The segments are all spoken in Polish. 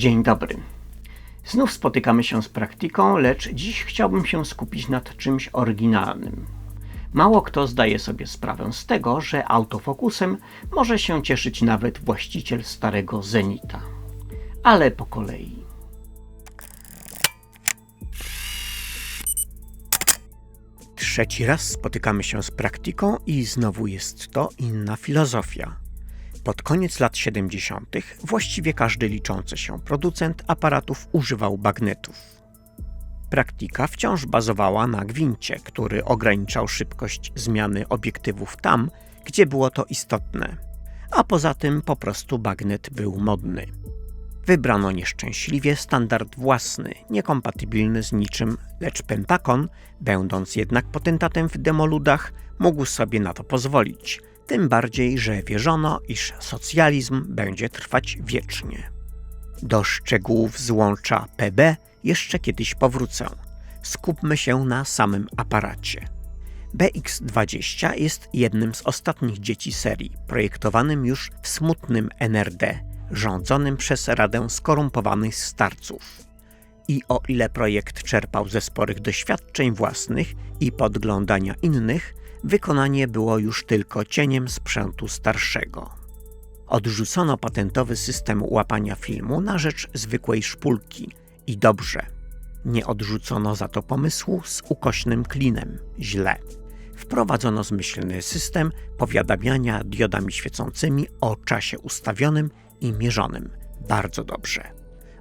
Dzień dobry. Znów spotykamy się z praktyką, lecz dziś chciałbym się skupić nad czymś oryginalnym. Mało kto zdaje sobie sprawę z tego, że autofokusem może się cieszyć nawet właściciel starego Zenita. Ale po kolei. Trzeci raz spotykamy się z praktyką i znowu jest to inna filozofia. Pod koniec lat 70. właściwie każdy liczący się producent aparatów używał bagnetów. Praktyka wciąż bazowała na gwincie, który ograniczał szybkość zmiany obiektywów tam, gdzie było to istotne, a poza tym po prostu bagnet był modny. Wybrano nieszczęśliwie standard własny, niekompatybilny z niczym, lecz Pentagon, będąc jednak potentatem w demoludach, mógł sobie na to pozwolić, tym bardziej, że wierzono, iż socjalizm będzie trwać wiecznie. Do szczegółów złącza PB jeszcze kiedyś powrócę. Skupmy się na samym aparacie. BX-20 jest jednym z ostatnich dzieci serii, projektowanym już w smutnym NRD, rządzonym przez Radę Skorumpowanych Starców. I o ile projekt czerpał ze sporych doświadczeń własnych i podglądania innych, wykonanie było już tylko cieniem sprzętu starszego. Odrzucono patentowy system łapania filmu na rzecz zwykłej szpulki i dobrze. Nie odrzucono za to pomysłu z ukośnym klinem źle. Wprowadzono zmyślny system powiadamiania diodami świecącymi o czasie ustawionym i mierzonym. Bardzo dobrze.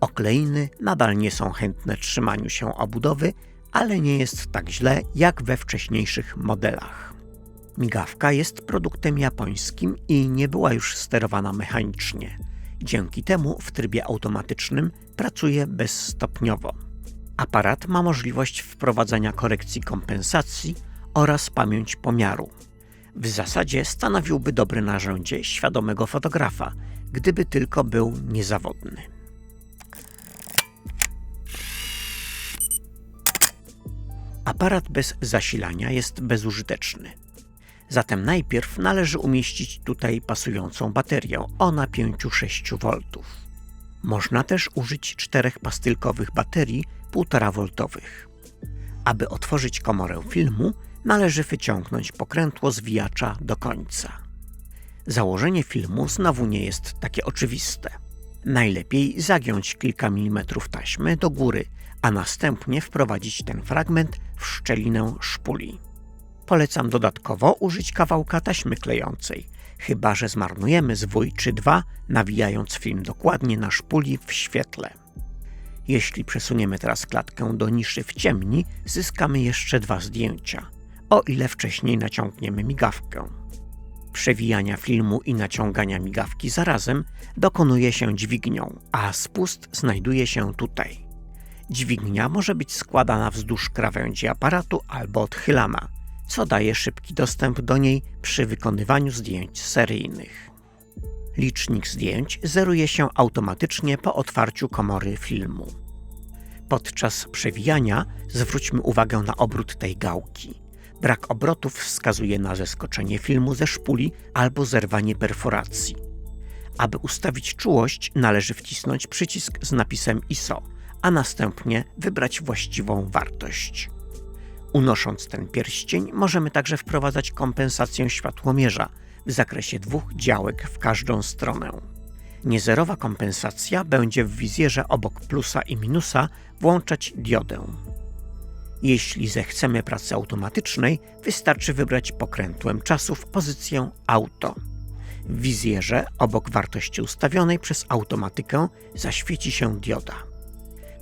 Okleiny nadal nie są chętne trzymaniu się obudowy, ale nie jest tak źle jak we wcześniejszych modelach. Migawka jest produktem japońskim i nie była już sterowana mechanicznie. Dzięki temu w trybie automatycznym pracuje bezstopniowo. Aparat ma możliwość wprowadzania korekcji kompensacji oraz pamięć pomiaru. W zasadzie stanowiłby dobre narzędzie świadomego fotografa, gdyby tylko był niezawodny. Aparat bez zasilania jest bezużyteczny. Zatem najpierw należy umieścić tutaj pasującą baterię o napięciu 6 V. Można też użyć czterech pastylkowych baterii 1,5 V. Aby otworzyć komorę filmu, należy wyciągnąć pokrętło zwijacza do końca. Założenie filmu znowu nie jest takie oczywiste. Najlepiej zagiąć kilka milimetrów taśmy do góry, a następnie wprowadzić ten fragment w szczelinę szpuli. Polecam dodatkowo użyć kawałka taśmy klejącej, chyba że zmarnujemy zwój czy dwa, nawijając film dokładnie na szpuli w świetle. Jeśli przesuniemy teraz klatkę do niszy w ciemni, zyskamy jeszcze dwa zdjęcia, o ile wcześniej naciągniemy migawkę. Przewijania filmu i naciągania migawki zarazem dokonuje się dźwignią, a spust znajduje się tutaj. Dźwignia może być składana wzdłuż krawędzi aparatu albo odchylana, co daje szybki dostęp do niej przy wykonywaniu zdjęć seryjnych. Licznik zdjęć zeruje się automatycznie po otwarciu komory filmu. Podczas przewijania zwróćmy uwagę na obrót tej gałki. Brak obrotów wskazuje na zeskoczenie filmu ze szpuli albo zerwanie perforacji. Aby ustawić czułość, należy wcisnąć przycisk z napisem ISO, a następnie wybrać właściwą wartość. Unosząc ten pierścień, możemy także wprowadzać kompensację światłomierza w zakresie dwóch działek w każdą stronę. Niezerowa kompensacja będzie w wizjerze obok plusa i minusa włączać diodę. Jeśli zechcemy pracy automatycznej, wystarczy wybrać pokrętłem czasów pozycję Auto. W wizjerze obok wartości ustawionej przez automatykę zaświeci się dioda.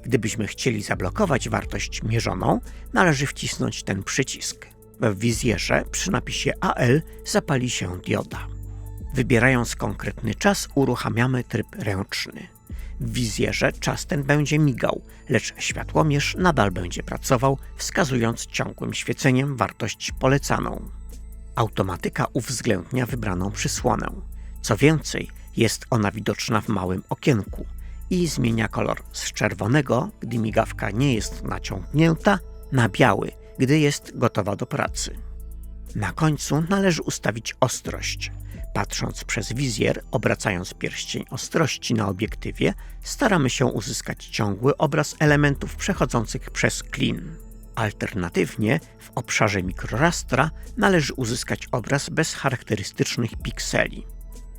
Gdybyśmy chcieli zablokować wartość mierzoną, należy wcisnąć ten przycisk. W wizjerze przy napisie AL zapali się dioda. Wybierając konkretny czas uruchamiamy tryb ręczny. W wizjerze czas ten będzie migał, lecz światłomierz nadal będzie pracował, wskazując ciągłym świeceniem wartość polecaną. Automatyka uwzględnia wybraną przysłonę. Co więcej, jest ona widoczna w małym okienku – i zmienia kolor z czerwonego, gdy migawka nie jest naciągnięta, na biały, gdy jest gotowa do pracy. Na końcu należy ustawić ostrość. Patrząc przez wizjer, obracając pierścień ostrości na obiektywie, staramy się uzyskać ciągły obraz elementów przechodzących przez klin. Alternatywnie w obszarze mikrorastra należy uzyskać obraz bez charakterystycznych pikseli.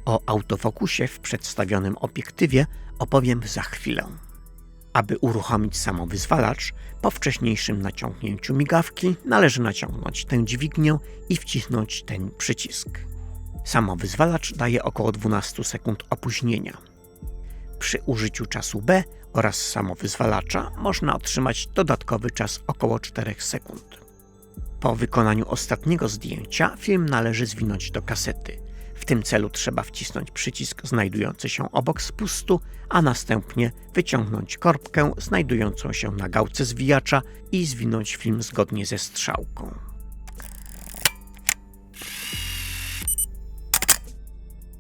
O autofokusie w przedstawionym obiektywie opowiem za chwilę. Aby uruchomić samowyzwalacz, po wcześniejszym naciągnięciu migawki należy naciągnąć tę dźwignię i wcisnąć ten przycisk. Samowyzwalacz daje około 12 sekund opóźnienia. Przy użyciu czasu B oraz samowyzwalacza można otrzymać dodatkowy czas około 4 sekund. Po wykonaniu ostatniego zdjęcia film należy zwinąć do kasety. W tym celu trzeba wcisnąć przycisk znajdujący się obok spustu, a następnie wyciągnąć korbkę znajdującą się na gałce zwijacza i zwinąć film zgodnie ze strzałką.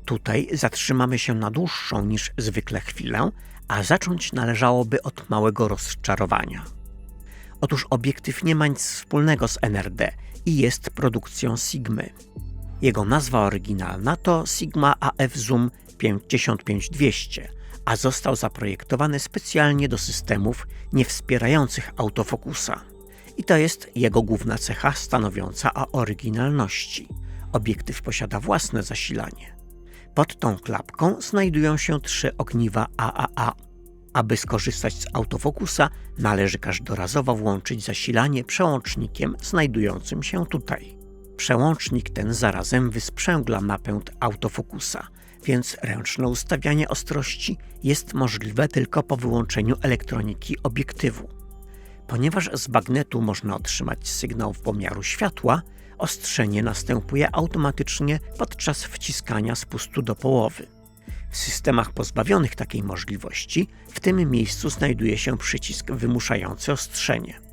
Tutaj zatrzymamy się na dłuższą niż zwykle chwilę, a zacząć należałoby od małego rozczarowania. Otóż obiektyw nie ma nic wspólnego z NRD i jest produkcją Sigmy. Jego nazwa oryginalna to Sigma AF Zoom 55200, a został zaprojektowany specjalnie do systemów niewspierających autofokusa. I to jest jego główna cecha stanowiąca o oryginalności. Obiektyw posiada własne zasilanie. Pod tą klapką znajdują się trzy ogniwa AAA. Aby skorzystać z autofokusa, należy każdorazowo włączyć zasilanie przełącznikiem znajdującym się tutaj. Przełącznik ten zarazem wysprzęgla napęd autofokusa, więc ręczne ustawianie ostrości jest możliwe tylko po wyłączeniu elektroniki obiektywu. Ponieważ z bagnetu można otrzymać sygnał pomiaru światła, ostrzenie następuje automatycznie podczas wciskania spustu do połowy. W systemach pozbawionych takiej możliwości w tym miejscu znajduje się przycisk wymuszający ostrzenie.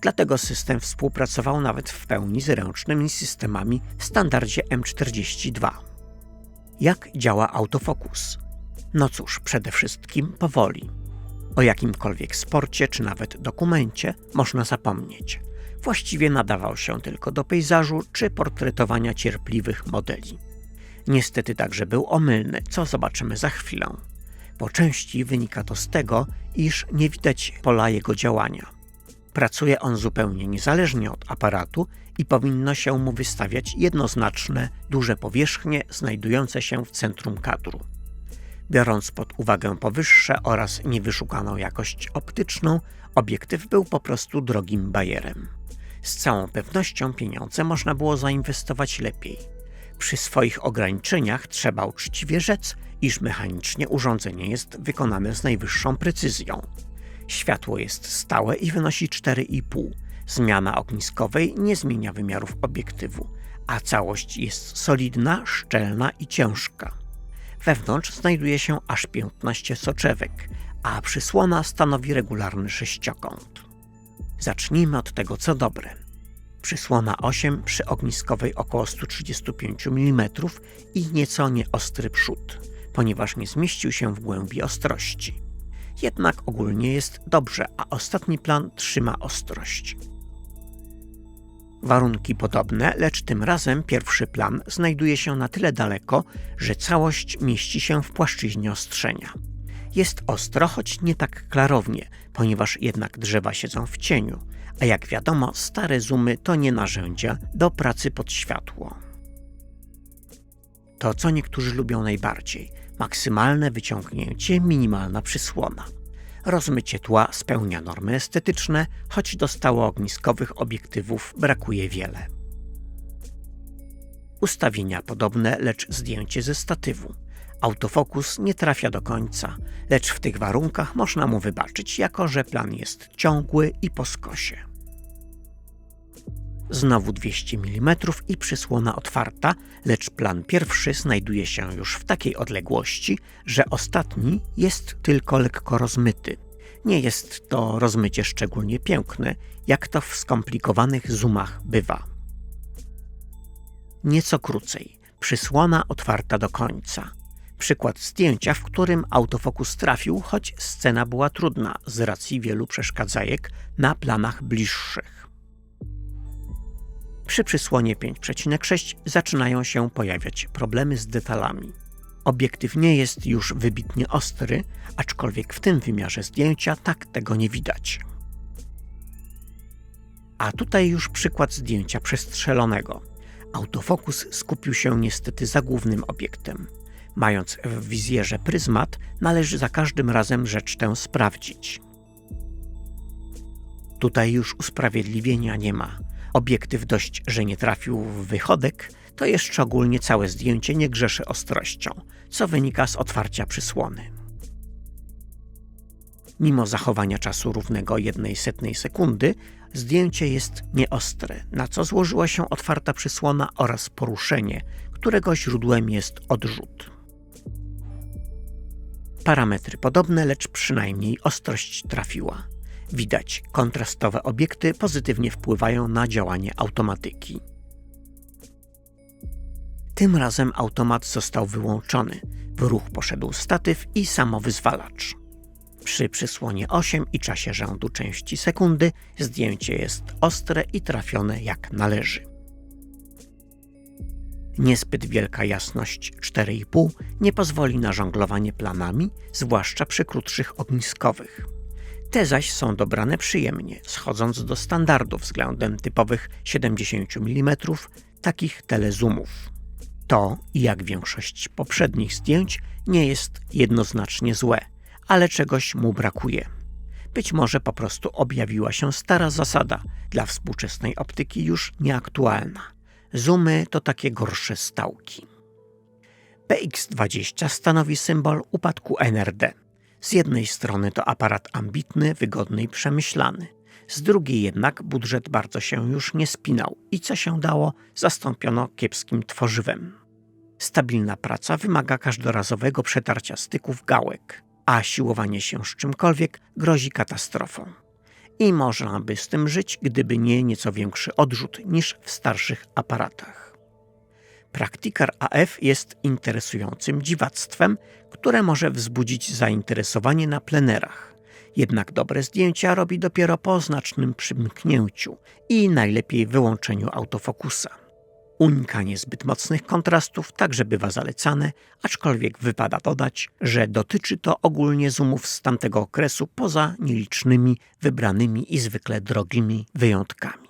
Dlatego system współpracował nawet w pełni z ręcznymi systemami w standardzie M42. Jak działa autofokus? No cóż, przede wszystkim powoli. O jakimkolwiek sporcie czy nawet dokumencie można zapomnieć. Właściwie nadawał się tylko do pejzażu czy portretowania cierpliwych modeli. Niestety także był omylny, co zobaczymy za chwilę. Po części wynika to z tego, iż nie widać pola jego działania. Pracuje on zupełnie niezależnie od aparatu i powinno się mu wystawiać jednoznaczne, duże powierzchnie znajdujące się w centrum kadru. Biorąc pod uwagę powyższe oraz niewyszukaną jakość optyczną, obiektyw był po prostu drogim bajerem. Z całą pewnością pieniądze można było zainwestować lepiej. Przy swoich ograniczeniach trzeba uczciwie rzec, iż mechanicznie urządzenie jest wykonane z najwyższą precyzją. Światło jest stałe i wynosi 4,5. Zmiana ogniskowej nie zmienia wymiarów obiektywu, a całość jest solidna, szczelna i ciężka. Wewnątrz znajduje się aż 15 soczewek, a przysłona stanowi regularny sześciokąt. Zacznijmy od tego, co dobre. Przysłona 8 przy ogniskowej około 135 mm i nieco nieostry przód, ponieważ nie zmieścił się w głębi ostrości. Jednak ogólnie jest dobrze, a ostatni plan trzyma ostrość. Warunki podobne, lecz tym razem pierwszy plan znajduje się na tyle daleko, że całość mieści się w płaszczyźnie ostrzenia. Jest ostro, choć nie tak klarownie, ponieważ jednak drzewa siedzą w cieniu, a jak wiadomo, stare zoomy to nie narzędzia do pracy pod światło. To, co niektórzy lubią najbardziej maksymalne wyciągnięcie, minimalna przysłona. Rozmycie tła spełnia normy estetyczne, choć do stałoogniskowych obiektywów brakuje wiele. Ustawienia podobne, lecz zdjęcie ze statywu. Autofokus nie trafia do końca, lecz w tych warunkach można mu wybaczyć, jako że plan jest ciągły i po skosie. Znowu 200 mm i przysłona otwarta, lecz plan pierwszy znajduje się już w takiej odległości, że ostatni jest tylko lekko rozmyty. Nie jest to rozmycie szczególnie piękne, jak to w skomplikowanych zoomach bywa. Nieco krócej. Przysłona otwarta do końca. Przykład zdjęcia, w którym autofokus trafił, choć scena była trudna z racji wielu przeszkadzajek na planach bliższych. Przy przysłonie 5,6 zaczynają się pojawiać problemy z detalami. Obiektyw nie jest już wybitnie ostry, aczkolwiek w tym wymiarze zdjęcia tak tego nie widać. A tutaj już przykład zdjęcia przestrzelonego. Autofokus skupił się niestety za głównym obiektem. Mając w wizjerze pryzmat, należy za każdym razem rzecz tę sprawdzić. Tutaj już usprawiedliwienia nie ma. Obiektyw dość, że nie trafił w wychodek, to jeszcze ogólnie całe zdjęcie nie grzeszy ostrością, co wynika z otwarcia przysłony. Mimo zachowania czasu równego jednej setnej sekundy, zdjęcie jest nieostre, na co złożyła się otwarta przysłona oraz poruszenie, którego źródłem jest odrzut. Parametry podobne, lecz przynajmniej ostrość trafiła. Widać, kontrastowe obiekty pozytywnie wpływają na działanie automatyki. Tym razem automat został wyłączony. W ruch poszedł statyw i samowyzwalacz. Przy przysłonie 8 i czasie rzędu części sekundy zdjęcie jest ostre i trafione jak należy. Niezbyt wielka jasność 4,5 nie pozwoli na żonglowanie planami, zwłaszcza przy krótszych ogniskowych. Te zaś są dobrane przyjemnie, schodząc do standardu względem typowych 70 mm, takich telezoomów. To, jak większość poprzednich zdjęć, nie jest jednoznacznie złe, ale czegoś mu brakuje. Być może po prostu objawiła się stara zasada, dla współczesnej optyki już nieaktualna. Zoomy to takie gorsze stałki. PX20 stanowi symbol upadku NRD. Z jednej strony to aparat ambitny, wygodny i przemyślany. Z drugiej jednak budżet bardzo się już nie spinał i co się dało, zastąpiono kiepskim tworzywem. Stabilna praca wymaga każdorazowego przetarcia styków gałek, a siłowanie się z czymkolwiek grozi katastrofą. I można by z tym żyć, gdyby nie nieco większy odrzut niż w starszych aparatach. Praktikar AF jest interesującym dziwactwem, które może wzbudzić zainteresowanie na plenerach. Jednak dobre zdjęcia robi dopiero po znacznym przymknięciu i najlepiej wyłączeniu autofokusa. Unikanie zbyt mocnych kontrastów także bywa zalecane, aczkolwiek wypada dodać, że dotyczy to ogólnie zoomów z tamtego okresu poza nielicznymi, wybranymi i zwykle drogimi wyjątkami.